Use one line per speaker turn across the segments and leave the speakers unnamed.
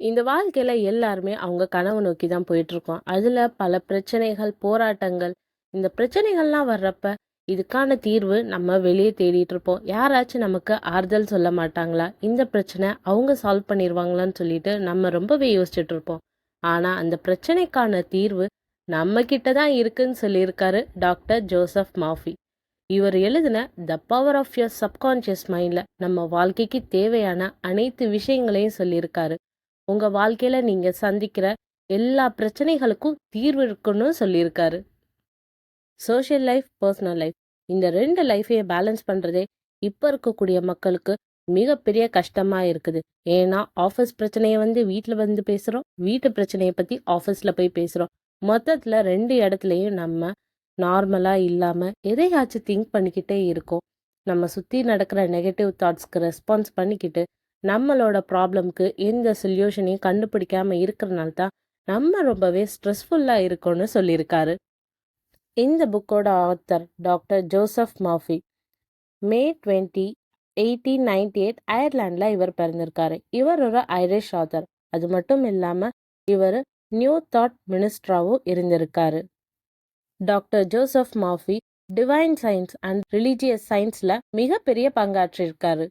இந்த வாழ்க்கையில் எல்லாருமே அவங்க கனவு நோக்கி தான் போயிட்டுருக்கோம். அதில் பல பிரச்சனைகள், போராட்டங்கள், இந்த பிரச்சனைகள்லாம் வர்றப்ப, இதுக்கான தீர்வு நம்ம வெளியே தேடிட்டு இருப்போம். யாராச்சும் நமக்கு ஆறுதல் சொல்ல மாட்டாங்களா? இந்த பிரச்சனை அவங்க சால்வ் பண்ணிடுவாங்களான்னு சொல்லிட்டு நம்ம ரொம்பவே யோசிச்சுட்டு இருப்போம். ஆனால் அந்த பிரச்சனைக்கான தீர்வு நம்ம கிட்ட தான் இருக்குன்னு சொல்லியிருக்காரு டாக்டர் ஜோசப் மாஃபி. இவர் எழுதின the power of your subconscious மைண்டில் நம்ம வாழ்க்கைக்கு தேவையான அனைத்து விஷயங்களையும் சொல்லியிருக்காரு. உங்கள் வாழ்க்கையில் நீங்கள் சந்திக்கிற எல்லா பிரச்சனைகளுக்கும் தீர்வு இருக்குன்னு சொல்லியிருக்காரு. சோஷியல் லைஃப், பர்சனல் லைஃப் இந்த ரெண்டு லைஃபையும் பேலன்ஸ் பண்ணுறதே இப்போ இருக்கக்கூடிய மக்களுக்கு மிகப்பெரிய கஷ்டமாக இருக்குது. ஏன்னா ஆஃபீஸ் பிரச்சனையை வந்து வீட்டில் வந்து பேசுகிறோம் வீட்டு பிரச்சனையை பற்றி ஆஃபீஸில் போய் பேசுகிறோம் மொத்தத்தில் ரெண்டு இடத்துலையும் நம்ம நார்மலாக இல்லாமல் எதையாச்சும் திங்க் பண்ணிக்கிட்டே இருக்கோம். நம்ம சுற்றி நடக்கிற நெகட்டிவ் தாட்ஸ்க்கு ரெஸ்பான்ஸ் பண்ணிக்கிட்டு, நம்மளோட ப்ராப்ளம்க்கு எந்த சொல்யூஷனையும் கண்டுபிடிக்காம இருக்கிறனால தான் நம்ம ரொம்பவே ஸ்ட்ரெஸ்ஃபுல்லாக இருக்கோம்னு சொல்லியிருக்காரு. இந்த புக்கோட author doctor Joseph Murphy. May twenty eighteen ninety eight அயர்லாண்டில் இவர் பிறந்திருக்காரு. இவர் ஒரு ஐரிஷ் ஆத்தர். அது மட்டும் இல்லாமல் இவர் நியூ தாட் மினிஸ்டராகவும் இருந்திருக்காரு. Doctor Joseph Murphy divine science and religious சயின்ஸில் மிகப்பெரிய பங்காற்றிருக்காரு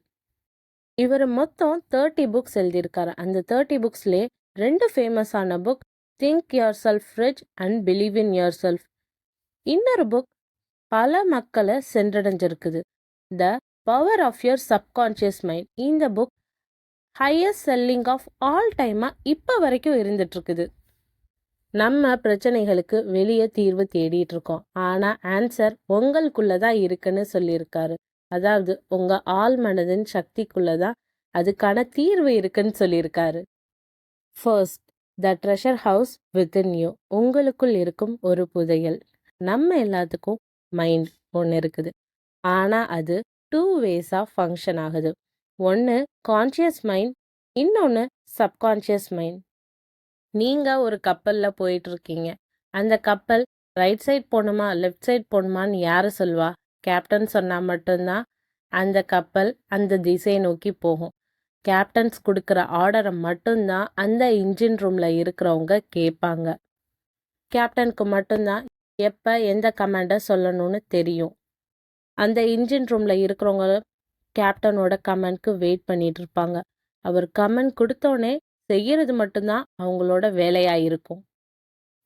இவர் மொத்தம் 30 புக்ஸ் எழுதியிருக்காரு. அந்த தேர்ட்டி புக்ஸ்லே ரெண்டு ஃபேமஸான book think yourself rich and believe in yourself. இன்னொரு புக் பல மக்களை சென்றடைஞ்சிருக்குது. The power of your subconscious mind. இந்த book highest selling of all டைமாக இப்போ வரைக்கும் இருந்துட்டுருக்குது நம்ம பிரச்சனைகளுக்கு வெளியே தீர்வு தேடிட்டு இருக்கோம். ஆனால் ஆன்சர் உங்களுக்குள்ளே தான் இருக்குன்னு சொல்லியிருக்காரு. அதாவது உங்க ஆழ் மனதின் சக்திக்குள்ள தான் அதுக்கான தீர்வு இருக்குன்னு சொல்லியிருக்காரு. First the treasure house within you. உங்களுக்குள் இருக்கும் ஒரு புதையல். நம்ம எல்லாத்துக்கும் மைண்ட் ஒன்று இருக்குது. ஆனால் அது டூ வேஸாக ஃபங்க்ஷன் ஆகுது. ஒன்று கான்ஷியஸ் மைண்ட், இன்னொன்று சப்கான்ஷியஸ் மைண்ட். நீங்கள் ஒரு கப்பலில் போயிட்டுருக்கீங்க அந்த கப்பல் ரைட் சைட் போகணுமா லெஃப்ட் சைட் போணுமான்னு யாரை சொல்வா? கேப்டன் சொன்னால் மட்டும்தான் அந்த கப்பல் அந்த திசையை நோக்கி போகும். கேப்டன்ஸ் கொடுக்குற ஆர்டரை மட்டும் தான் அந்த இன்ஜின் ரூமில் இருக்கிறவங்க கேட்பாங்க. கேப்டனுக்கு மட்டும்தான் எப்போ எந்த கமாண்டை சொல்லணும்னு தெரியும். அந்த இன்ஜின் ரூமில் இருக்கிறவங்க கேப்டனோட கமெண்ட்க்கு வெயிட் பண்ணிட்டு இருப்பாங்க. அவர் கமெண்ட் கொடுத்தோடனே செய்யறது மட்டும்தான் அவங்களோட வேலையாக இருக்கும்.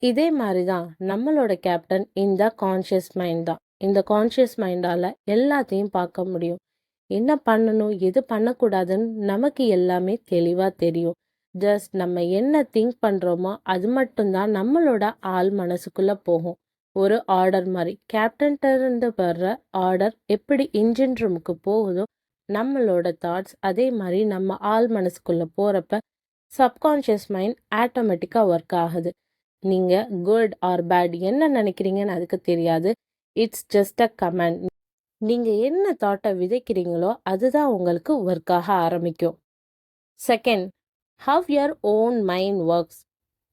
இதே மாதிரி தான் நம்மளோட கேப்டன் இந்த கான்ஷியஸ் மைண்ட் தான். இந்த கான்ஷியஸ் மைண்டால் எல்லாத்தையும் பார்க்க முடியும். என்ன பண்ணணும், எது பண்ணக்கூடாதுன்னு நமக்கு எல்லாமே தெளிவாக தெரியும். ஜஸ்ட் நம்ம என்ன திங்க் பண்ணுறோமோ அது மட்டும் தான் நம்மளோட ஆள் மனசுக்குள்ளே போகும். ஒரு ஆர்டர் மாதிரி கேப்டன்ட்டருந்து வர்ற ஆர்டர் எப்படி இன்ஜின் ரூமுக்கு போகுதோ, நம்மளோட தாட்ஸ் அதே மாதிரி நம்ம ஆள் மனசுக்குள்ளே போகிறப்ப சப்கான்ஷியஸ் மைண்ட் ஆட்டோமேட்டிக்காக ஒர்க் ஆகுது. நீங்கள் குட் ஆர் பேட் என்ன நினைக்கிறீங்கன்னு அதுக்கு தெரியாது. இட்ஸ் ஜஸ்ட் அ கமெண்ட் நீங்கள் என்ன தாட்டை விதைக்கிறீங்களோ அதுதான் உங்களுக்கு ஒர்க் ஆக ஆரம்பிக்கும். Second how your own mind works.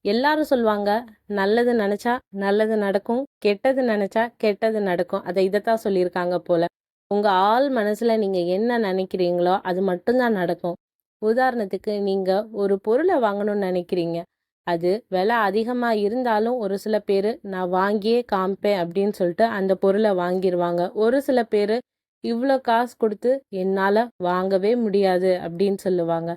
எல்லாரும் சொல்லுவாங்க நல்லது நினச்சா நல்லது நடக்கும், கெட்டது நினச்சா கெட்டது நடக்கும். அதை இதைத்தான் சொல்லியிருக்காங்க போல. உங்கள் ஆள் மனசில் நீங்கள் என்ன நினைக்கிறீங்களோ அது மட்டும்தான் நடக்கும். உதாரணத்துக்கு நீங்கள் ஒரு பொருளை வாங்கணும்னு நினைக்கிறீங்க. அது விலை அதிகமாக இருந்தாலும் ஒரு சில பேர் நான் வாங்கியே காமிப்பேன் அப்படின்னு சொல்லிட்டு அந்த பொருளை வாங்கிடுவாங்க ஒரு சில பேர் இவ்வளோ காசு கொடுத்து என்னால் வாங்கவே முடியாது அப்படின்னு சொல்லுவாங்க.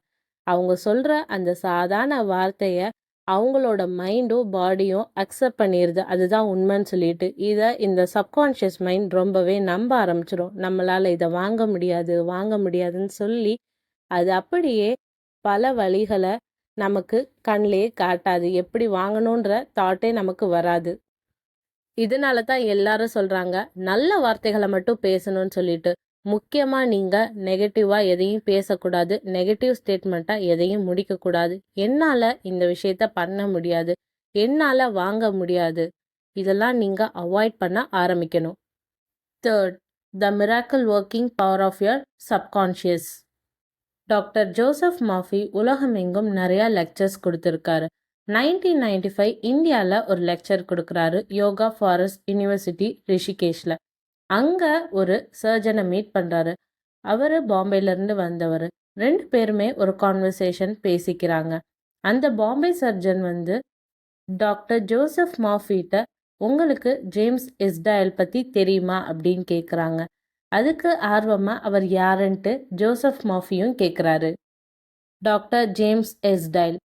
அவங்க சொல்கிற அந்த சாதாரண வார்த்தையை அவங்களோட மைண்டும், பாடியும் அக்செப்ட் பண்ணிடுது அதுதான் உண்மைன்னு சொல்லிட்டு. இதை இந்த சப்கான்ஷியஸ் மைண்ட் ரொம்பவே நம்ப ஆரம்பிச்சிடும் நம்மளால் இதை வாங்க முடியாது, வாங்க முடியாதுன்னு சொல்லி அது அப்படியே பல வழிகளை நமக்கு கண்லயே காட்டாது. எப்படி வாங்கணுன்ற தாட்டே நமக்கு வராது. இதனால தான் எல்லாரும் சொல்கிறாங்க நல்ல வார்த்தைகளை மட்டும் பேசணும்னு சொல்லிட்டு. முக்கியமாக நீங்கள் நெகட்டிவாக எதையும் பேசக்கூடாது. நெகட்டிவ் ஸ்டேட்மெண்ட்டாக எதையும் முடிக்கக்கூடாது. என்னால் இந்த விஷயத்த பண்ண முடியாது. என்னால் வாங்க முடியாது. இதெல்லாம் நீங்கள் அவாய்ட் பண்ண ஆரம்பிக்கணும். Third the miracle working power of your subconscious. Doctor Joseph Murphy உலகமெங்கும் நிறையா லெக்சர்ஸ் கொடுத்துருக்காரு. நைன்டீன் நைன்டி ஃபைவ் இந்தியாவில் ஒரு லெக்சர் கொடுக்குறாரு யோகா ஃபாரஸ்ட் யுனிவர்சிட்டி ரிஷிகேஷில். அங்கே ஒரு சர்ஜனை மீட் பண்ணுறாரு அவர் பாம்பேலேருந்து வந்தவர். ரெண்டு பேருமே ஒரு கான்வர்சேஷன் பேசிக்கிறாங்க. அந்த பாம்பே சர்ஜன் வந்து டாக்டர் ஜோசப் மாஃபிட்ட உங்களுக்கு ஜேம்ஸ் எஸ்டாயல் பற்றி தெரியுமா? அப்படின்னு கேட்குறாங்க அதுக்கு ஆர்வமாக அவர் யாருன்ட்டு ஜோசப் மாஃபியும் கேட்குறாரு doctor James Esdaile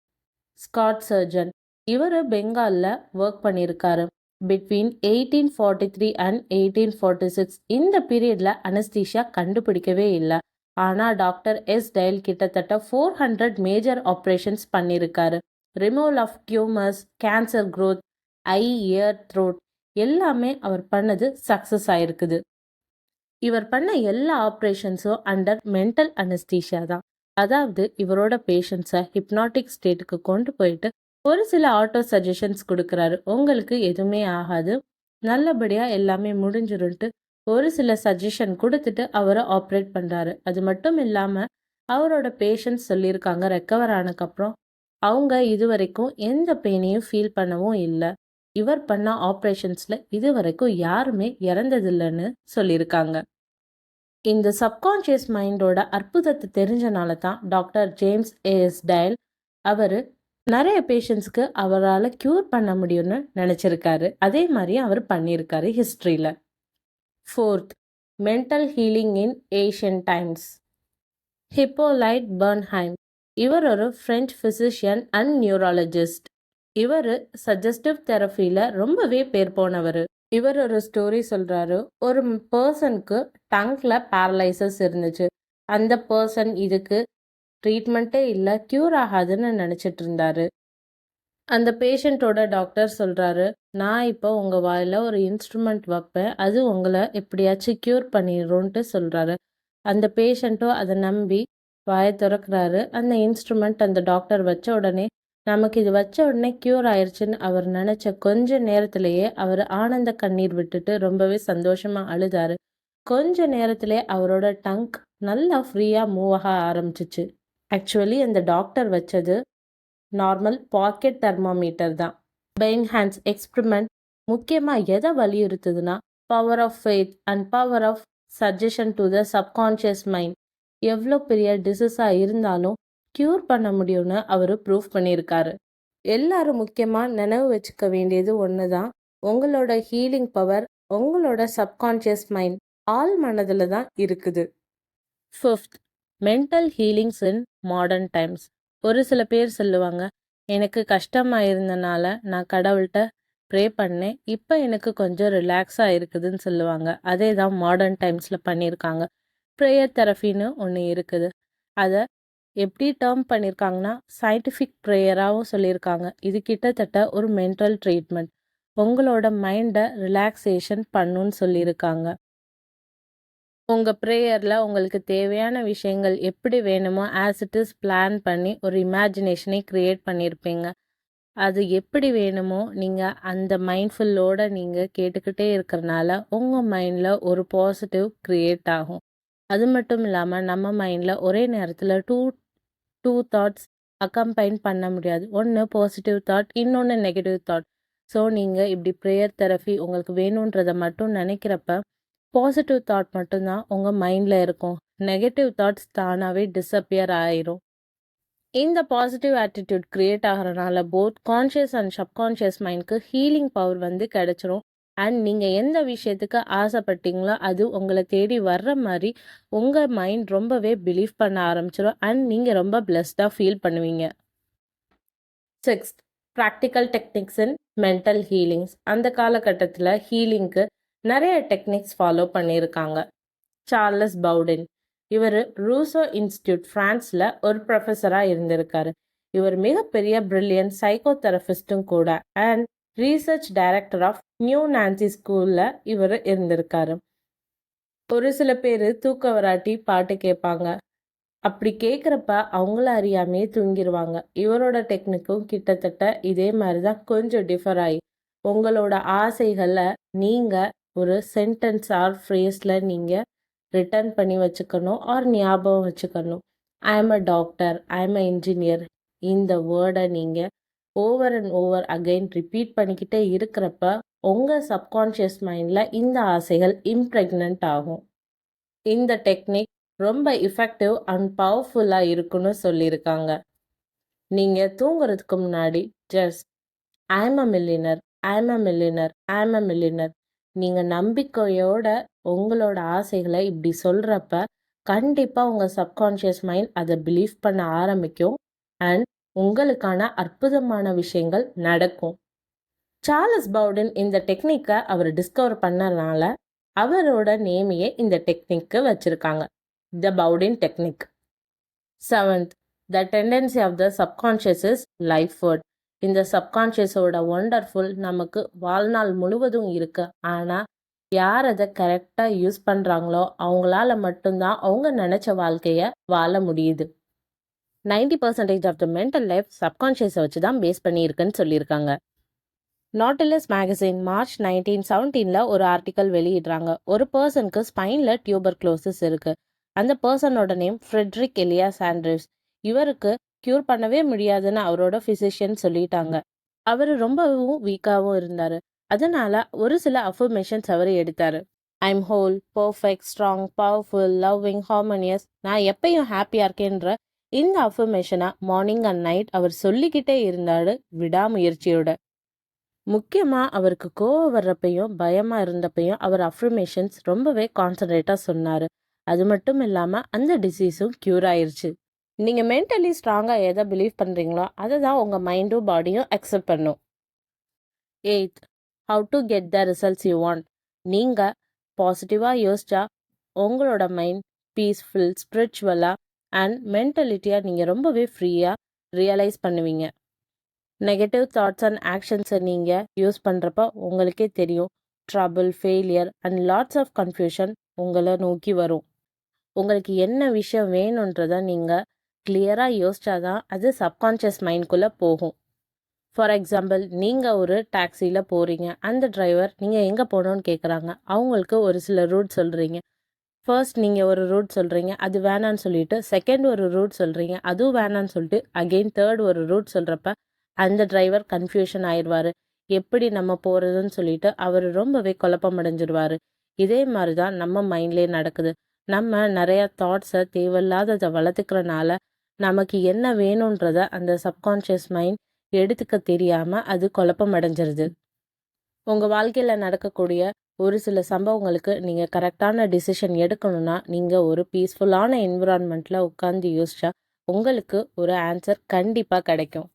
Scot surgeon இவர் பெங்காலில் ஒர்க் பண்ணியிருக்காரு between eighteen forty three and eighteen forty six இந்த பீரியடில் அனஸ்தீஷியா கண்டுபிடிக்கவே இல்லை. ஆனால் டாக்டர் எஸ். டயல் கிட்டத்தட்ட ஃபோர் ஹண்ட்ரட் மேஜர் ஆப்ரேஷன்ஸ் பண்ணியிருக்காரு removal of tumours cancer growth eye ear throat எல்லாமே அவர் பண்ணது சக்ஸஸ் ஆயிருக்குது. இவர் பண்ண எல்லா ஆப்ரேஷன்ஸும் அண்டர் மென்டல் அனஸ்தீஷியா தான். அதாவது இவரோட பேஷண்ட்ஸை ஹிப்னாட்டிக் ஸ்டேட்டுக்கு கொண்டு போயிட்டு ஒரு சில ஆட்டோ சஜஷன்ஸ் கொடுக்குறாரு. உங்களுக்கு எதுவுமே ஆகாது. நல்லபடியாக எல்லாமே முடிஞ்சிருன்ட்டு ஒரு சில சஜஷன் கொடுத்துட்டு அவரை ஆப்ரேட் பண்ணுறாரு அது மட்டும் இல்லாமல் அவரோட பேஷண்ட்ஸ் சொல்லியிருக்காங்க. ரெக்கவர் ஆனதுக்கப்புறம் அவங்க இது வரைக்கும் எந்த பெயினையும் ஃபீல் பண்ணவும் இல்லை. இவர் பண்ண ஆப்ரேஷன்ஸில் இது வரைக்கும் யாருமே இறந்ததில்லைன்னு சொல்லியிருக்காங்க. இந்த சப்கான்ஷியஸ் மைண்டோட அற்புதத்தை தெரிஞ்சனால தான் டாக்டர் ஜேம்ஸ் ஏஎஸ் டயல் அவர் நிறைய பேஷண்ட்ஸ்க்கு அவரால் க்யூர் பண்ண முடியும்னு நினச்சிருக்காரு. அதே மாதிரி அவர் பண்ணியிருக்காரு ஹிஸ்ட்ரியில். Fourth mental healing in Asian times. Hippolyte Bernheim இவர் ஒரு ஃப்ரெஞ்ச் ஃபிசிஷியன் அண்ட் நியூராலஜிஸ்ட் இவர் சஜஸ்டிவ் தெரப்பியில் ரொம்பவே பேர் போனவர். இவர் ஒரு ஸ்டோரி சொல்கிறாரு ஒரு பர்சனுக்கு டங்கில் பேரலைசஸ் இருந்துச்சு. அந்த பர்சன் இதுக்கு ட்ரீட்மெண்ட்டே இல்லை க்யூர் ஆகாதுன்னு நினச்சிட்டு இருந்தாரு. அந்த பேஷண்ட்டோட டாக்டர் சொல்கிறாரு நான் இப்போ உங்கள் வாயில் ஒரு இன்ஸ்ட்ருமெண்ட் வைப்பேன். அது உங்களை எப்படியாச்சும் க்யூர் பண்ணிடும்ன்ட்டு சொல்கிறாரு அந்த பேஷண்ட்டும் அதை நம்பி வாயை திறக்கிறாரு. அந்த இன்ஸ்ட்ருமெண்ட் அந்த டாக்டர் வச்ச உடனே நமக்கு இது வச்ச உடனே க்யூர் ஆயிடுச்சுன்னு அவர் நினச்ச கொஞ்ச நேரத்திலேயே அவர் ஆனந்த கண்ணீர் விட்டுட்டு ரொம்பவே சந்தோஷமாக அழுதாரு. கொஞ்ச நேரத்திலே அவரோட டங்க் நல்லா ஃப்ரீயாக மூவ் ஆக ஆரம்பிச்சிச்சு. ஆக்சுவலி அந்த டாக்டர் வச்சது நார்மல் பாக்கெட் தெர்மாமீட்டர் தான். பெயின் ஹேண்ட்ஸ் எக்ஸ்பிரிமெண்ட் முக்கியமாக எதை வலியுறுத்துதுன்னா power of faith and power of suggestion to the subconscious mind எவ்வளோ பெரிய டிசீஸாக இருந்தாலும் க்யூர் பண்ண முடியும்னு அவர் ப்ரூவ் பண்ணியிருக்காரு. எல்லாரும் முக்கியமாக நினைவு வச்சுக்க வேண்டியது ஒன்று தான் உங்களோட ஹீலிங் பவர் உங்களோட சப்கான்ஷியஸ் மைண்ட் ஆள் மனதில் தான் இருக்குது. Fifth mental healings in modern times. ஒரு சில பேர் சொல்லுவாங்க எனக்கு கஷ்டமாக இருந்தனால நான் கடவுள்கிட்ட ப்ரே பண்ணேன். இப்போ எனக்கு கொஞ்சம் ரிலாக்ஸாக இருக்குதுன்னு சொல்லுவாங்க. அதே தான் மாடர்ன் டைம்ஸில் பண்ணியிருக்காங்க. ப்ரேயர் தெரப்பின்னு ஒன்று இருக்குது. அதை எப்படி டேர்ம் பண்ணியிருக்காங்கன்னா சயின்டிஃபிக் ப்ரேயராகவும் சொல்லியிருக்காங்க. இது கிட்டத்தட்ட ஒரு மென்டல் ட்ரீட்மெண்ட் உங்களோட மைண்டை ரிலாக்ஸேஷன் பண்ணுன்னு சொல்லியிருக்காங்க. உங்கள் ப்ரேயரில் உங்களுக்கு தேவையான விஷயங்கள் எப்படி வேணுமோ ஆஸ் இட் இஸ் பிளான் பண்ணி ஒரு இமேஜினேஷனை க்ரியேட் பண்ணியிருப்பீங்க. அது எப்படி வேணுமோ நீங்கள் அந்த மைண்ட்ஃபுல்லோடு நீங்கள் கேட்டுக்கிட்டே இருக்கிறனால உங்கள் மைண்டில் ஒரு பாசிட்டிவ் க்ரியேட் ஆகும். அது மட்டும் இல்லாமல் நம்ம மைண்டில் ஒரே நேரத்தில் டூ டூ தாட்ஸ் அக்கம்பைன் பண்ண முடியாது. ஒன்று பாசிட்டிவ் தாட் இன்னொன்று நெகட்டிவ் தாட் ஸோ நீங்கள் இப்படி ப்ரேயர் தெரப்பி உங்களுக்கு வேணுன்றதை மட்டும் நினைக்கிறப்ப பாசிட்டிவ் தாட் மட்டும்தான் உங்கள் மைண்டில் இருக்கும். நெகட்டிவ் தாட்ஸ் தானாகவே டிஸப்பியர் ஆயிரும். இந்த பாசிட்டிவ் ஆட்டிடியூட் க்ரியேட் ஆகிறனால போத் கான்ஷியஸ் அண்ட் சப்கான்ஷியஸ் மைண்ட்க்கு ஹீலிங் பவர் வந்து கிடச்சிரும். அண்ட் நீங்கள் எந்த விஷயத்துக்கு ஆசைப்பட்டீங்களோ அது உங்களை தேடி வர்ற மாதிரி உங்கள் மைண்ட் ரொம்பவே பிலீவ் பண்ண ஆரம்பிச்சிடும் அண்ட் நீங்கள் ரொம்ப பிளெஸ்டாக ஃபீல் பண்ணுவீங்க. Sixth practical techniques in mental healings அந்த காலகட்டத்தில் ஹீலிங்க்கு நிறைய டெக்னிக்ஸ் ஃபாலோ பண்ணியிருக்காங்க சார்லஸ் பவுடின் இவர் ரூசோ இன்ஸ்டியூட் ஃப்ரான்ஸில் ஒரு ப்ரொஃபஸராக இருந்திருக்காரு. இவர் மிகப்பெரிய பிரில்லியன்ட் சைக்கோ தெரபிஸ்ட்டும் கூட. And research director of new Nancy ஸ்கூலில் இவர் இருந்திருக்காரு. ஒரு சில பேர் தூக்க வராட்டி பாட்டு கேட்பாங்க. அப்படி கேட்குறப்ப அவங்கள அறியாமே தூங்கிடுவாங்க இவரோட டெக்னிக்கும் கிட்டத்தட்ட இதே மாதிரி தான் கொஞ்சம் டிஃபர் ஆகி உங்களோட ஆசைகளை நீங்கள் ஒரு சென்டென்ஸ் ஆர் ஃப்ரேஸில் நீங்கள் ரிட்டர்ன் பண்ணி வச்சுக்கணும் ஆர் ஞாபகம் வச்சுக்கணும். I am a doctor I am a engineer இந்த வேர்டை நீங்கள் over and over again repeat பண்ணிக்கிட்டே இருக்கிறப்ப உங்கள் சப்கான்ஷியஸ் மைண்டில் இந்த ஆசைகள் இம்ப்ரெக்னண்ட் ஆகும். இந்த டெக்னிக் ரொம்ப இஃபெக்டிவ் அண்ட் பவர்ஃபுல்லாக இருக்குன்னு சொல்லியிருக்காங்க. நீங்கள் தூங்குறதுக்கு முன்னாடி just I'm a millionaire I'm a millionaire I'm a millionaire நீங்கள் நம்பிக்கையோட உங்களோட ஆசைகளை இப்படி சொல்கிறப்ப கண்டிப்பாக உங்கள் சப்கான்ஷியஸ் மைண்ட் அதை பிலீவ் பண்ண ஆரம்பிக்கும். அண்ட் உங்களுக்கான அற்புதமான விஷயங்கள் நடக்கும். சார்லஸ் பவுடன் இந்த டெக்னிக்கை அவர் டிஸ்கவர் பண்ணனால அவரோட நேமையே இந்த டெக்னிக்கு வச்சுருக்காங்க. The Baudouin technique seventh the tendency of the subconscious is lifeward இந்த சப்கான்ஷியஸோட ஒண்டர்ஃபுல் நமக்கு வாழ்நாள் முழுவதும் இருக்கு. ஆனால் யார் அதை கரெக்டாக யூஸ் பண்ணுறாங்களோ அவங்களால மட்டும்தான் அவங்க நினச்ச வாழ்க்கையை வாழ முடியுது. Ninety percentage of the mental life சப்கான்ஷியஸை வச்சு தான் பேஸ் பண்ணியிருக்குன்னு சொல்லியிருக்காங்க. நாட்டிலஸ் மேகசின் மார்ச் நைன்டீன் செவன்டீனில் ஒரு ஆர்டிக்கல் வெளியிடுறாங்க. ஒரு பர்சனுக்கு ஸ்பைனில் டியூபர் க்ளோசஸ் இருக்குது அந்த பர்சனோட நேம் ஃப்ரெட்ரிக் எலியா சாண்ட்ரிவ்ஸ் இவருக்கு க்யூர் பண்ணவே முடியாதுன்னு அவரோட ஃபிசிஷியன் சொல்லிட்டாங்க. அவர் ரொம்பவும் வீக்காகவும் இருந்தார். அதனால ஒரு சில அஃபர்மேஷன்ஸ் அவர் எடுத்தார். I'm whole perfect strong powerful loving harmonious நான் எப்பயும் ஹாப்பியாக இருக்கேன்ற இந்த அஃபர்மேஷனை மார்னிங் அண்ட் நைட் அவர் சொல்லிக்கிட்டே இருந்தாரு விடாமுயற்சியோட. முக்கியமாக அவருக்கு கோவம் வர்றப்பையும் பயமாக இருந்தப்பையும் அவர் அஃபர்மேஷன்ஸ் ரொம்பவே கான்சன்ட்ரேட்டாக சொன்னார். அது மட்டும் இல்லாமல் அந்த டிசீஸும் க்யூர் ஆயிடுச்சு நீங்கள் மென்டலி ஸ்ட்ராங்காக எதை பிலீவ் பண்ணுறீங்களோ அதை தான் உங்கள் மைண்டும் பாடியும் அக்செப்ட் பண்ணும். Eighth how to get the results you want நீங்கள் பாசிட்டிவாக யோசிச்சா உங்களோட மைண்ட் பீஸ்ஃபுல் ஸ்பிரிச்சுவலாக அண்ட் மென்டலிட்டியாக நீங்கள் ரொம்பவே ஃப்ரீயாக ரியலைஸ் பண்ணுவீங்க. நெகட்டிவ் தாட்ஸ் அண்ட் ஆக்ஷன்ஸை நீங்கள் யூஸ் பண்ணுறப்ப உங்களுக்கே தெரியும். Trouble failure and lots of confusion உங்களை நோக்கி வரும். உங்களுக்கு என்ன விஷயம் வேணுன்றதை நீங்கள் கிளியராக யோசிச்சாதான் அது சப்கான்ஷியஸ் மைண்ட்குள்ளே போகும். ஃபார் எக்ஸாம்பிள் நீங்கள் ஒரு டாக்ஸியில் போகிறீங்க அந்த டிரைவர் நீங்கள் எங்கே போகணுன்னு கேட்குறாங்க அவங்களுக்கு ஒரு சில ரூட் சொல்கிறீங்க ஃபர்ஸ்ட் நீங்கள் ஒரு ரூட் சொல்கிறீங்க அது வேணான்னு சொல்லிட்டு செகண்ட் ஒரு ரூட் சொல்கிறீங்க அதுவும் வேணான்னு சொல்லிட்டு அகெயின் தேர்ட் ஒரு ரூட் சொல்கிறப்ப அந்த டிரைவர் கன்ஃபியூஷன் ஆயிடுவார். எப்படி நம்ம போகிறதுன்னு சொல்லிட்டு அவர் ரொம்பவே குழப்பம் அடைஞ்சிருவார் இதே மாதிரி தான் நம்ம மைண்ட்லேயே நடக்குது. நம்ம நிறையா தாட்ஸை தேவையில்லாததை வளர்த்துக்கிறனால நமக்கு என்ன வேணுன்றத அந்த சப்கான்ஷியஸ் மைண்ட் எடுத்துக்க தெரியாமல் அது குழப்பம் அடைஞ்சிருது உங்கள் வாழ்க்கையில் நடக்கக்கூடிய ஒரு சில சம்பவங்களுக்கு நீங்கள் கரெக்டான டிசிஷன் எடுக்கணும்னா நீங்கள் ஒரு பீஸ்ஃபுல்லான என்விரான்மெண்ட்டில் உட்காந்து யோசிச்சா உங்களுக்கு ஒரு ஆன்சர் கண்டிப்பாக கிடைக்கும்.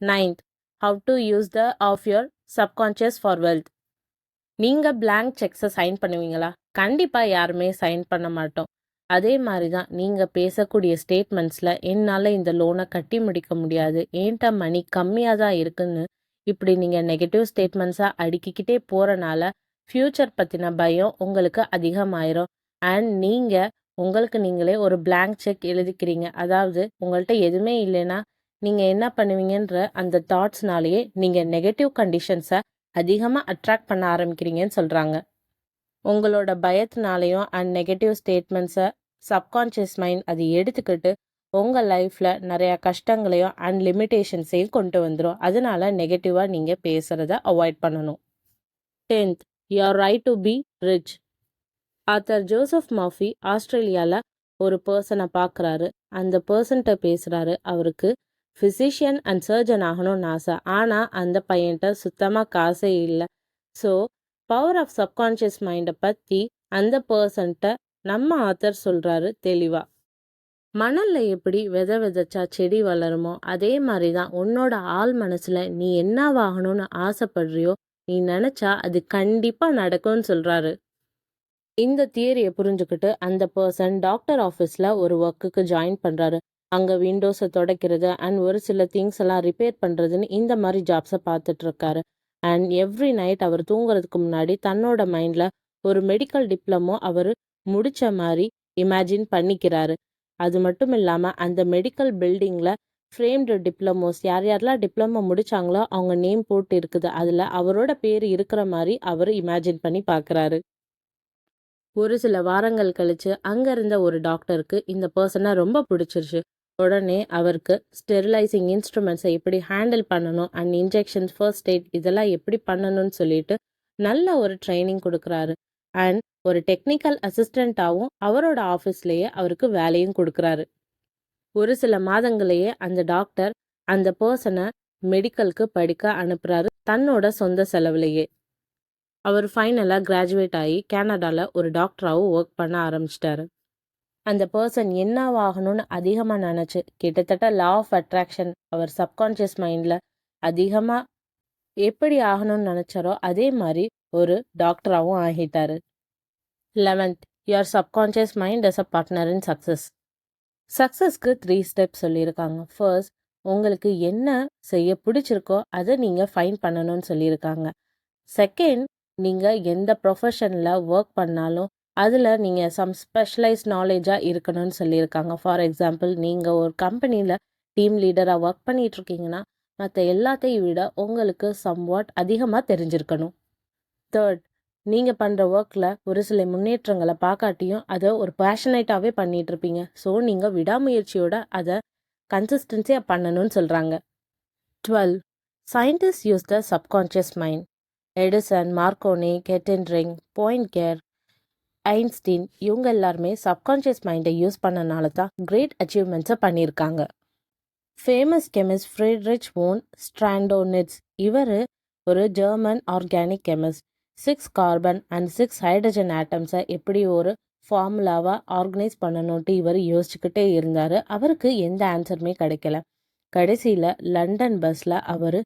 Ninth how to use the of your subconscious for wealth நீங்கள் பிளாங்க் செக்ஸை சைன் பண்ணுவீங்களா? கண்டிப்பாக யாருமே சைன் பண்ண மாட்டோம். அதே மாதிரி தான் நீங்கள் பேசக்கூடிய ஸ்டேட்மெண்ட்ஸில் என்னால் இந்த லோனை கட்டி முடிக்க முடியாது. ஏன்ட்ட மணி கம்மியாக தான் இருக்குன்னு இப்படி நீங்கள் நெகட்டிவ் ஸ்டேட்மெண்ட்ஸாக அடுக்கிக்கிட்டே போகிறனால ஃப்யூச்சர் பற்றின பயம் உங்களுக்கு அதிகமாயிரும். அண்ட் நீங்கள் உங்களுக்கு நீங்களே ஒரு பிளாங்க் செக் எழுதிக்கிறீங்க. அதாவது உங்கள்கிட்ட எதுவுமே இல்லைன்னா நீங்கள் என்ன பண்ணுவீங்கன்ற அந்த தாட்ஸ்னாலேயே நீங்கள் நெகட்டிவ் கண்டிஷன்ஸை அதிகமாக அட்ராக்ட் பண்ண ஆரம்பிக்கிறீங்கன்னு சொல்கிறாங்க உங்களோட பயத்தினாலையும் அண்ட் நெகட்டிவ் ஸ்டேட்மெண்ட்ஸை சப்கான்ஷியஸ் மைண்ட் அது எடுத்துக்கிட்டு உங்கள் லைஃப்பில் நிறையா கஷ்டங்களையும் அண்ட் லிமிட்டேஷன்ஸையும் கொண்டு வந்துடும் அதனால நெகட்டிவாக நீங்கள் பேசுகிறத அவாய்ட் பண்ணணும். Tenth your right to be rich author Joseph Murphy ஆஸ்திரேலியாவில் ஒரு பர்சனை பார்க்குறாரு அந்த பர்சன்கிட்ட பேசுகிறாரு அவருக்கு ஃபிசிஷியன் அண்ட் சர்ஜன் ஆகணும்னு ஆசை. ஆனால் அந்த பையன்கிட்ட சுத்தமாக காசே இல்லை. ஸோ பவர் ஆஃப் சப்கான்ஷியஸ் மைண்டை பற்றி அந்த பர்சன்கிட்ட நம்ம ஆத்தர் சொல்கிறாரு தெளிவாக மணலில் எப்படி விதை விதைச்சா செடி வளருமோ அதே மாதிரி தான் உன்னோட ஆள் மனசில் நீ என்னவாகணும்னு ஆசைப்படுறியோ நீ நினச்சா அது கண்டிப்பாக நடக்கும்னு சொல்கிறாரு இந்த தியரியை புரிஞ்சுக்கிட்டு அந்த பர்சன் டாக்டர் ஆஃபீஸில் ஒரு ஒர்க்குக்கு ஜாயின் பண்ணுறாரு அங்கே விண்டோஸை துடைக்கிறது அண்ட் ஒரு சில திங்ஸ் எல்லாம் ரிப்பேர் பண்ணுறதுன்னு இந்த மாதிரி ஜாப்ஸை பார்த்துட்ருக்காரு அண்ட் எவ்ரி நைட் அவர் தூங்குறதுக்கு முன்னாடி தன்னோட மைண்டில் ஒரு மெடிக்கல் டிப்ளமோ அவர் முடித்த மாதிரி இமேஜின் பண்ணிக்கிறாரு. அது மட்டும் இல்லாமல் அந்த மெடிக்கல் பில்டிங்கில் ஃப்ரேம்டு டிப்ளமோஸ் யார் யாரெல்லாம் டிப்ளமோ முடிச்சாங்களோ அவங்க நேம் போட்டு இருக்குது. அதில் அவரோட பேர் இருக்கிற மாதிரி அவர் இமேஜின் பண்ணி பார்க்குறாரு ஒரு சில வாரங்கள் கழித்து அங்கே இருந்த ஒரு டாக்டருக்கு இந்த பர்சனை ரொம்ப பிடிச்சிருச்சு. உடனே அவருக்கு ஸ்டெரிலைசிங் இன்ஸ்ட்ருமெண்ட்ஸை எப்படி ஹேண்டில் பண்ணணும் அண்ட் இன்ஜெக்ஷன்ஸ் ஃபர்ஸ்ட் எய்ட் இதெல்லாம் எப்படி பண்ணணும்னு சொல்லிட்டு நல்ல ஒரு ட்ரைனிங் கொடுக்குறாரு. அண்ட் ஒரு டெக்னிக்கல் அசிஸ்டண்ட்டாகவும் அவரோட ஆஃபீஸ்லேயே அவருக்கு வேலையும் கொடுக்குறாரு. ஒரு சில மாதங்களையே அந்த டாக்டர் அந்த பர்சனை மெடிக்கலுக்கு படிக்க அனுப்புறாரு தன்னோட சொந்த செலவுலையே. அவர் ஃபைனலாக கிராஜுவேட் ஆகி கனடாவில் ஒரு டாக்டராகவும் ஒர்க் பண்ண ஆரம்பிச்சிட்டாரு. அந்த பர்சன் என்னவாகணும்னு அதிகமாக நினச்சி கிட்டத்தட்ட லா ஆஃப் அட்ராக்ஷன் அவர் சப்கான்ஷியஸ் மைண்டில் அதிகமாக எப்படி ஆகணும்னு நினச்சாரோ அதே மாதிரி ஒரு டாக்டராகவும் ஆகிட்டாரு. Eleventh your subconscious mind is a partner in success சக்ஸஸ்க்கு three steps சொல்லியிருக்காங்க. ஃபர்ஸ்ட் உங்களுக்கு என்ன செய்ய பிடிச்சிருக்கோ அதை நீங்கள் ஃபைன் பண்ணணும்னு சொல்லியிருக்காங்க. செகண்ட் நீங்கள் எந்த ப்ரொஃபஷனில் ஒர்க் பண்ணாலும் அதில் நீங்கள் சம் ஸ்பெஷலைஸ் நாலேஜாக இருக்கணும்னு சொல்லியிருக்காங்க. ஃபார் எக்ஸாம்பிள் நீங்கள் ஒரு கம்பெனியில் டீம் லீடராக ஒர்க் பண்ணிகிட்ருக்கீங்கன்னா மற்ற எல்லாத்தையும் விட உங்களுக்கு சம்வாட் அதிகமாக தெரிஞ்சிருக்கணும். தேர்ட் நீங்கள் பண்ணுற ஒர்க்கில் ஒரு சில முன்னேற்றங்களை பார்க்காட்டியும் அதை ஒரு பேஷனேட்டாகவே பண்ணிகிட்டு இருப்பீங்க ஸோ நீங்கள் விடாமுயற்சியோட அதை கன்சிஸ்டன்சியாக பண்ணணும்னு சொல்கிறாங்க twelve scientist use the subconscious mind Edison Marconi Kettering Poincaré Einstein இவங்க எல்லாருமே சப்கான்ஷியஸ் மைண்டை யூஸ் பண்ணனால தான் கிரேட் அச்சீவ்மெண்ட்ஸை பண்ணியிருக்காங்க. Famous chemist Friedrich von Stradonitz இவர் ஒரு German organic chemist six carbon and six hydrogen ஆட்டம்ஸை எப்படி ஒரு ஃபார்முலாவாக ஆர்கனைஸ் பண்ணணுன்ட்டு இவர் யோசிச்சுக்கிட்டே இருந்தார். அவருக்கு எந்த ஆன்சருமே கிடைக்கல. கடைசியில் லண்டன் பஸ்ஸில் அவர்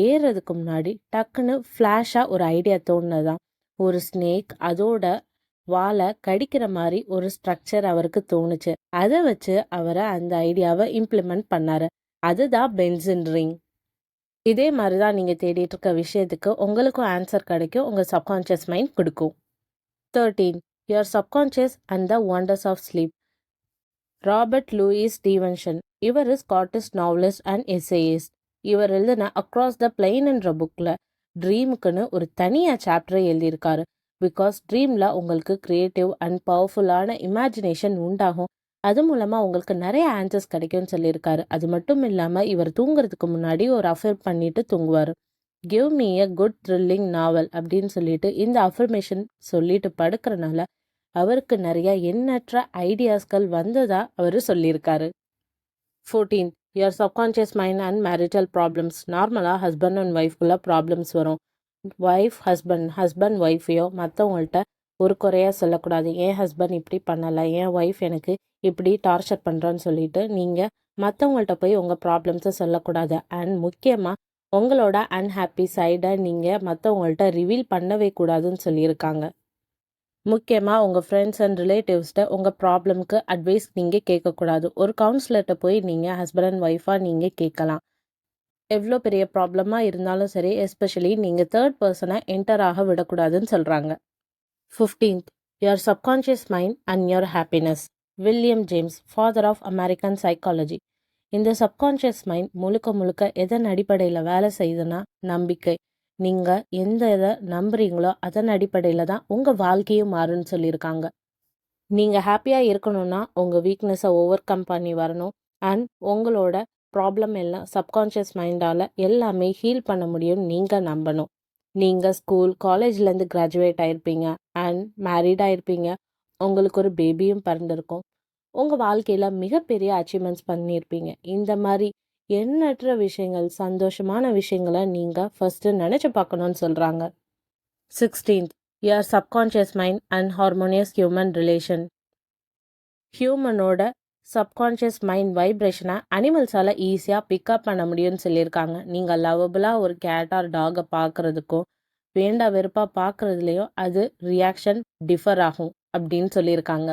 ஏறுறதுக்கு முன்னாடி டக்குன்னு ஃப்ளாஷாக ஒரு ஐடியா தோணுதான் ஒரு ஸ்னேக் அதோட வாலை கடிக்கிற மாதிரி ஒரு ஸ்ட்ரக்சர் அவருக்கு தோணுச்சு. அதை வச்சு அவரை அந்த ஐடியாவை இம்ப்ளிமெண்ட் பண்ணாரு. அதுதான் பென்சின் ரிங் இதே மாதிரி தான் நீங்கள் தேடிட்டு இருக்க விஷயத்துக்கு உங்களுக்கும் ஆன்சர் கிடைக்கும். உங்கள் சப்கான்ஷியஸ் மைண்ட் கொடுக்கும். Thirteen your subconscious and the wonders of sleep Robert Louis Stevenson இவர் ஸ்காட்டிஷ் நாவலிஸ்ட் அண்ட் எஸ்ஏயிஸ்ட் இவர் எழுதின அக்ராஸ் த பிளெயின் என்ற புக்கில் ட்ரீமுக்குன்னு ஒரு தனியாக சாப்டரை எழுதியிருக்காரு. பிகாஸ் ட்ரீமில் உங்களுக்கு க்ரியேட்டிவ் அண்ட் பவர்ஃபுல்லான இமேஜினேஷன் உண்டாகும். அது மூலமாக உங்களுக்கு நிறைய ஆன்சர்ஸ் கிடைக்கும்னு சொல்லியிருக்காரு. அது மட்டும் இல்லாமல் இவர் தூங்குறதுக்கு முன்னாடி ஒரு அஃபர் பண்ணிட்டு தூங்குவார். Give me a good thrilling novel அப்படின்னு சொல்லிட்டு இந்த அஃபர்மேஷன் சொல்லிட்டு படுக்கிறனால அவருக்கு நிறைய எண்ணற்ற ஐடியாஸ்கள் வந்ததா அவர் சொல்லியிருக்காரு. Fourteen your subconscious mind and marital problems நார்மலாக ஹஸ்பண்ட் அண்ட் ஒய்ஃப்குள்ளே ப்ராப்ளம்ஸ் வரும். ஒய்ஃப் ஹஸ்பண்ட் ஹஸ்பண்ட் ஒய்ஃபையோ மற்றவங்கள்ட்ட ஒரு குறையாக சொல்லக்கூடாது. என் ஹஸ்பண்ட் இப்படி பண்ணலை? என் ஒய்ஃப் எனக்கு இப்படி டார்ச்சர் பண்ணுறான்னு சொல்லிட்டு நீங்கள் மற்றவங்கள்ட்ட போய் உங்கள் ப்ராப்ளம்ஸை சொல்லக்கூடாது. அண்ட் முக்கியமாக உங்களோட அன்ஹாப்பி சைடை நீங்கள் மற்றவங்கள்ட்ட ரிவீல் பண்ணவே கூடாதுன்னு சொல்லியிருக்காங்க. முக்கியமாக உங்கள் ஃப்ரெண்ட்ஸ் அண்ட் ரிலேட்டிவ்ஸ்கிட்ட உங்கள் ப்ராப்ளம்க்கு அட்வைஸ் நீங்கள் கேட்கக்கூடாது. ஒரு கவுன்சிலர்கிட்ட போய் நீங்கள் ஹஸ்பண்ட் அண்ட் ஒய்ஃபாக நீங்கள் கேட்கலாம். எவ்வளோ பெரிய ப்ராப்ளமாக இருந்தாலும் சரி எஸ்பெஷலி நீங்கள் தேர்ட் பர்சனை என்டர் ஆக விடக்கூடாதுன்னு சொல்கிறாங்க fifteenth your subconscious mind and your happiness William James father of American psychology இந்த சப்கான்ஷியஸ் மைண்ட் முழுக்க முழுக்க எதன் அடிப்படையில் வேலை செய்யுதுன்னா நம்பிக்கை. நீங்கள் எந்த இதை நம்புறீங்களோ அதன் அடிப்படையில் தான் உங்கள் வாழ்க்கையும் மாறுன்னு சொல்லியிருக்காங்க. நீங்கள் ஹாப்பியாக இருக்கணும்னா உங்கள் வீக்னஸை ஓவர் கம் பண்ணி வரணும். அண்ட் உங்களோட ப்ராப்ளம் எல்லாம் சப்கான்ஷியஸ் மைண்டால் எல்லாமே ஹீல் பண்ண முடியும்னு நீங்கள் நம்பணும். நீங்கள் ஸ்கூல் காலேஜ்லேருந்து கிராஜுவேட் ஆகிருப்பீங்க அண்ட் மேரீடாக இருப்பீங்க உங்களுக்கு ஒரு பேபியும் பிறந்திருக்கும். உங்கள் வாழ்க்கையில் மிகப்பெரிய அச்சீவ்மெண்ட்ஸ் பண்ணியிருப்பீங்க. இந்த மாதிரி எண்ணற்ற விஷயங்கள் சந்தோஷமான விஷயங்களை நீங்கள் ஃபஸ்ட்டு நினச்சி பார்க்கணுன்னு சொல்கிறாங்க sixteenth your subconscious mind and harmonious human relation ஹியூமனோட subconscious mind வைப்ரேஷனை அனிமல்ஸால் ஈஸியாக பிக்கப் பண்ண முடியும்னு சொல்லியிருக்காங்க. நீங்கள் லவபுளாக ஒரு கேட் ஆர் டாகை பார்க்குறதுக்கும் வேண்டா வெறுப்பாக பார்க்குறதுலையும் அது ரியாக்ஷன் டிஃபர் ஆகும். அப்படின்னு சொல்லியிருக்காங்க.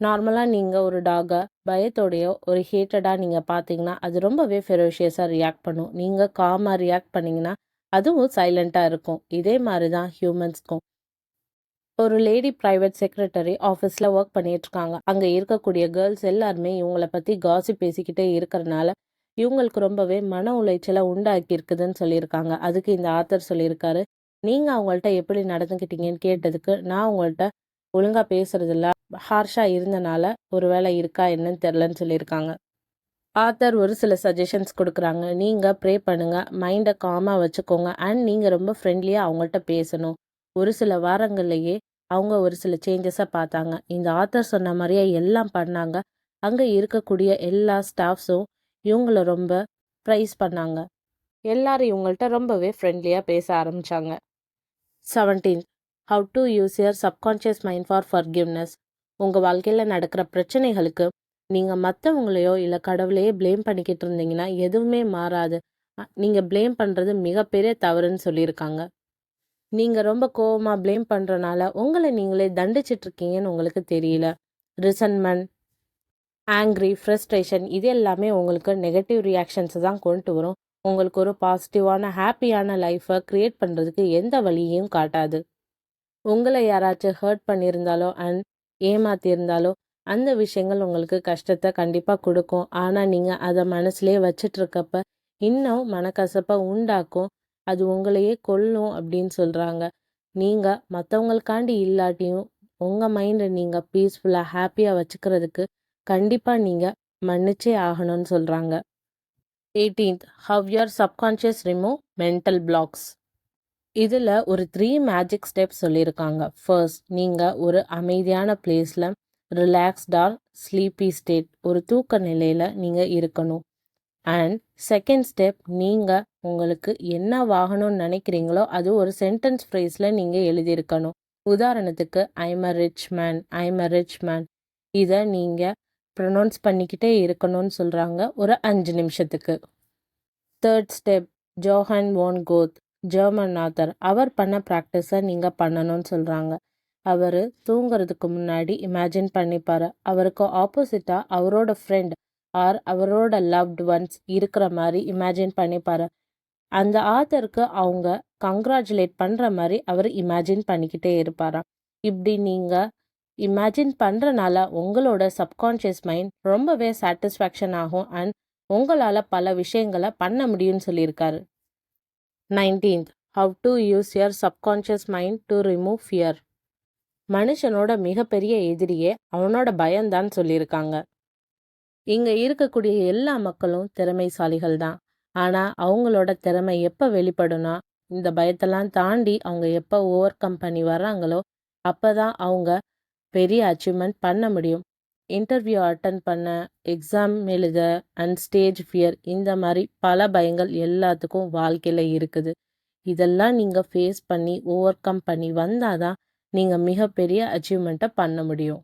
நார்மலாக நீங்கள் ஒரு டாகை பயத்தோடையோ ஒரு ஹேட்டடாக நீங்கள் பார்த்தீங்கன்னா அது ரொம்பவே ஃபெரோஷியஸாக ரியாக்ட் பண்ணும். நீங்கள் காமாக ரியாக்ட் பண்ணிங்கன்னா அதுவும் சைலண்ட்டாக இருக்கும். இதே மாதிரி தான் ஹியூமன்ஸ்க்கும் ஒரு லேடி ப்ரைவேட் செக்ரட்டரி ஆஃபீஸில் ஒர்க் பண்ணிகிட்ருக்காங்க அங்கே இருக்கக்கூடிய கேர்ள்ஸ் எல்லாருமே இவங்கள பற்றி காசி பேசிக்கிட்டே இருக்கிறனால இவங்களுக்கு ரொம்பவே மன உளைச்சலை உண்டாக்கி இருக்குதுன்னு சொல்லியிருக்காங்க. அதுக்கு இந்த ஆத்தர் சொல்லியிருக்காரு நீங்கள் அவங்கள்ட்ட எப்படி நடந்துக்கிட்டீங்கன்னு கேட்டதுக்கு நான் உங்கள்கிட்ட ஒழுங்காக பேசுறதில்ல. ஹார்ஷாக இருந்தனால ஒரு வேளை இருக்கா என்னன்னு தெரிலன்னு சொல்லியிருக்காங்க. ஆத்தர் ஒரு சில சஜஷன்ஸ் கொடுக்குறாங்க. நீங்கள் ப்ரே பண்ணுங்கள் மைண்டை காமாக வச்சுக்கோங்க. அண்ட் நீங்கள் ரொம்ப ஃப்ரெண்ட்லியாக அவங்கள்ட்ட பேசணும். ஒரு சில வாரங்கள்லேயே அவங்க ஒரு சில சேஞ்சஸை பார்த்தாங்க. இந்த ஆத்தர் சொன்ன மாதிரியே எல்லாம் பண்ணாங்க. அங்கே இருக்கக்கூடிய எல்லா ஸ்டாஃப்ஸும் இவங்கள ரொம்ப ப்ரைஸ் பண்ணாங்க. எல்லாரும் இவங்கள்ட்ட ரொம்பவே ஃப்ரெண்ட்லியாக பேச ஆரம்பித்தாங்க seventeen how to use your subconscious mind for forgiveness உங்கள் வாழ்க்கையில் நடக்கிற பிரச்சனைகளுக்கு நீங்கள் மற்றவங்களையோ இல்லை கடவுளையே ப்ளேம் பண்ணிக்கிட்டு இருந்தீங்கன்னா எதுவுமே மாறாது. நீங்கள் ப்ளேம் பண்ணுறது மிகப்பெரிய தவறுன்னு சொல்லியிருக்காங்க. நீங்கள் ரொம்ப கோவமாக ப்ளேம் பண்ணுறனால உங்களை நீங்களே தண்டிச்சிட்டு இருக்கீங்கன்னு உங்களுக்கு தெரியல. ரிசன்மெண்ட் ஆங்க்ரி ஃப்ரெஸ்ட்ரேஷன் இது எல்லாமே உங்களுக்கு நெகட்டிவ் ரியாக்ஷன்ஸை தான் கொண்டு வரும். உங்களுக்கு ஒரு பாசிட்டிவான ஹாப்பியான லைஃப்பை க்ரியேட் பண்ணுறதுக்கு எந்த வழியையும் காட்டாது. உங்களை யாராச்சும் ஹர்ட் பண்ணியிருந்தாலோ அண்ட் ஏமாத்தியிருந்தாலோ அந்த விஷயங்கள் உங்களுக்கு கஷ்டத்தை கண்டிப்பாக கொடுக்கும். ஆனால் நீங்கள் அதை மனசுலேயே வச்சிட்ருக்கப்ப இன்னும் மனக்கசப்பை உண்டாக்கும். அது உங்களையே கொல்லும் அப்படின்னு சொல்கிறாங்க நீங்கள் மற்றவங்களுக்காண்டி இல்லாட்டியும் உங்கள் மைண்டை நீங்கள் பீஸ்ஃபுல்லாக ஹாப்பியாக வச்சுக்கிறதுக்கு கண்டிப்பாக நீங்கள் மன்னிச்சே ஆகணும்னு சொல்கிறாங்க eighteenth how your subconscious remove mental blocks இதில் ஒரு த்ரீ மேஜிக் ஸ்டெப்ஸ் சொல்லியிருக்காங்க. ஃபர்ஸ்ட் நீங்கள் ஒரு அமைதியான பிளேஸில் ரிலாக்ஸ்டாக ஸ்லீப்பி ஸ்டேட் ஒரு தூக்க நிலையில் நீங்கள் இருக்கணும். அண்ட் செகண்ட் ஸ்டெப் நீங்கள் உங்களுக்கு என்ன வாகனம்னு நினைக்கிறீங்களோ அது ஒரு சென்டென்ஸ் ஃப்ரேஸில் நீங்கள் எழுதியிருக்கணும். உதாரணத்துக்கு I'm a rich man I'm a rich man இதை நீங்கள் ப்ரொனவுன்ஸ் பண்ணிக்கிட்டே இருக்கணும்னு சொல்கிறாங்க ஒரு அஞ்சு நிமிஷத்துக்கு. Third step Johann von Goethe German author அவர் பண்ண ப்ராக்டிஸை நீங்கள் பண்ணணும்னு சொல்கிறாங்க அவர் தூங்குறதுக்கு முன்னாடி இமேஜின் பண்ணிப்பார். அவருக்கு ஆப்போசிட்டாக அவரோட ஃப்ரெண்ட் ஆர் அவரோட லவ்ட் ஒன்ஸ் இருக்கிற மாதிரி இமேஜின் பண்ணிப்பார். அந்த ஆத்தருக்கு அவங்க கங்க்ராச்சுலேட் பண்ணுற மாதிரி அவர் இமேஜின் பண்ணிக்கிட்டே இருப்பாராம் இப்படி நீங்கள் இமேஜின் பண்ணுறனால உங்களோட சப்கான்ஷியஸ் மைண்ட் ரொம்பவே சாட்டிஸ்ஃபேக்ஷன் ஆகும் அண்ட் உங்களால் பல விஷயங்களை பண்ண முடியும்னு சொல்லியிருக்காரு. Nineteenth how to use your subconscious mind to remove fear மனுஷனோட மிகப்பெரிய எதிரியே அவனோட பயம்தான் சொல்லியிருக்காங்க. இங்கே இருக்கக்கூடிய எல்லா மக்களும் திறமைசாலிகள் தான். ஆனால் அவங்களோட திறமை எப்போ வெளிப்படும்னா இந்த பயத்தெல்லாம் தாண்டி அவங்க எப்போ ஓவர் கம் பண்ணி வர்றாங்களோ அப்போ தான் அவங்க பெரிய அச்சீவ்மெண்ட் பண்ண முடியும். இன்டர்வியூ அட்டன் பண்ண எக்ஸாம் எழுத அண்ட் ஸ்டேஜ் ஃபியர் இந்த மாதிரி பல பயங்கள் எல்லாத்துக்கும் வாழ்க்கையில் இருக்குது. இதெல்லாம் நீங்கள் ஃபேஸ் பண்ணி ஓவர் கம் பண்ணி வந்தால் தான் நீங்கள் மிகப்பெரிய அச்சீவ்மெண்ட்டை பண்ண முடியும்.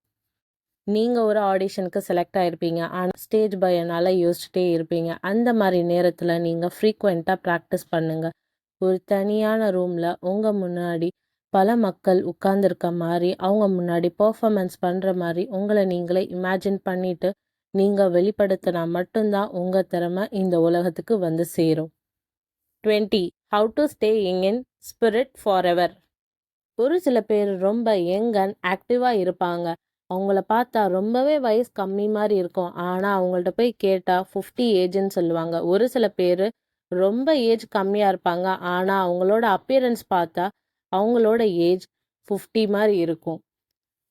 நீங்கள் ஒரு ஆடிஷனுக்கு செலக்ட் ஆகிருப்பீங்க ஆனால் ஸ்டேஜ் பயனால் யோசிச்சுட்டே இருப்பீங்க. அந்த மாதிரி நேரத்தில் நீங்கள் ஃப்ரீக்வெண்ட்டாக ப்ராக்டிஸ் பண்ணுங்கள் ஒரு தனியான ரூமில் உங்கள் முன்னாடி பல மக்கள் உட்கார்ந்துருக்க மாதிரி அவங்க முன்னாடி பர்ஃபாமன்ஸ் பண்ணுற மாதிரி உங்களை நீங்களே இமேஜின் பண்ணிட்டு நீங்கள் வெளிப்படுத்தினா மட்டும்தான் உங்கள் திறமை இந்த உலகத்துக்கு வந்து சேரும். Twenty how to stay young in spirit forever ஒரு சில பேர் ரொம்ப யங் அண்ட் ஆக்டிவாக இருப்பாங்க. அவங்கள பார்த்தா ரொம்பவே வயசு கம்மி மாதிரி இருக்கும். ஆனால் அவங்கள்ட்ட போய் கேட்டால் ஃபிஃப்டி ஏஜ்னு சொல்லுவாங்க. ஒரு சில பேர் ரொம்ப ஏஜ் கம்மியாக இருப்பாங்க. ஆனால் அவங்களோட அப்பியரன்ஸ் பார்த்தா அவங்களோட ஏஜ் ஃபிஃப்டி மாதிரி இருக்கும்.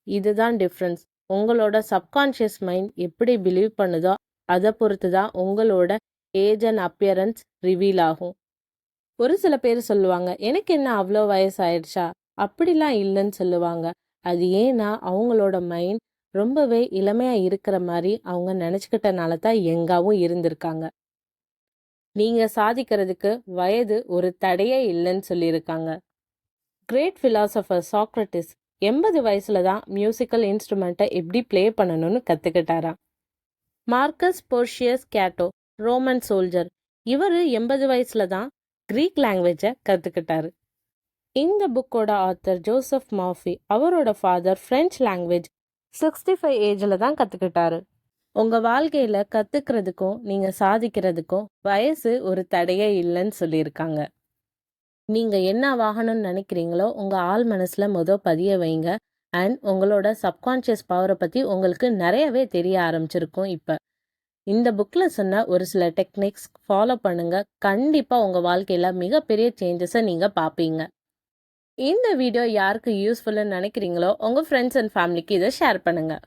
இதுதான் டிஃப்ரென்ஸ் உங்களோட சப்கான்ஷியஸ் மைண்ட் எப்படி பிலீவ் பண்ணுதோ அதை பொறுத்து தான் உங்களோட ஏஜ் அண்ட் அப்பியரன்ஸ் ரிவீல் ஆகும். ஒரு சில பேர் சொல்லுவாங்க எனக்கு என்ன அவ்வளோ வயசாயிடுச்சா அப்படிலாம் இல்லைன்னு சொல்லுவாங்க. அது ஏன்னா அவங்களோட மைண்ட் ரொம்பவே இளமையாக இருக்கிற மாதிரி அவங்க நினச்சிக்கிட்டனால தான் எங்காவும் இருந்திருக்காங்க. நீங்கள் சாதிக்கிறதுக்கு வயது ஒரு தடையே இல்லைன்னு சொல்லியிருக்காங்க. கிரேட் ஃபிலாசபர் சாக்ரட்டிஸ் எண்பது வயசுல தான் மியூசிக்கல் இன்ஸ்ட்ருமெண்ட்டை எப்படி ப்ளே பண்ணணும்னு கற்றுக்கிட்டாராம் மார்க்கஸ் போர்ஷியஸ் கேட்டோ ரோமன் சோல்ஜர் இவர் எண்பது வயசுல தான் க்ரீக் லாங்குவேஜை கற்றுக்கிட்டாரு இந்த புக்கோட ஆத்தர் ஜோசப் மாஃபி அவரோட father French language sixty five ஏஜில் தான் கற்றுக்கிட்டாரு உங்கள் வாழ்க்கையில் கற்றுக்கிறதுக்கும் நீங்கள் சாதிக்கிறதுக்கும் வயசு ஒரு தடையே இல்லைன்னு சொல்லியிருக்காங்க. நீங்கள் என்ன வாகனம்னு நினைக்கிறீங்களோ உங்கள் ஆள் மனசில் மொதல் பதிய வைங்க. அண்ட் உங்களோட சப்கான்ஷியஸ் பவரை பற்றி உங்களுக்கு நிறையவே தெரிய ஆரம்பிச்சிருக்கும் இப்போ. இந்த புக்கில் சொன்ன ஒரு சில டெக்னிக்ஸ் ஃபாலோ பண்ணுங்கள் கண்டிப்பாக உங்கள் வாழ்க்கையில் மிகப்பெரிய சேஞ்சஸை நீங்கள் பார்ப்பீங்க இந்த வீடியோ யாருக்கு யூஸ்ஃபுல்லுன்னு நினைக்கிறீங்களோ உங்கள் ஃப்ரெண்ட்ஸ் அண்ட் ஃபேமிலிக்கு இதை ஷேர் பண்ணுங்கள்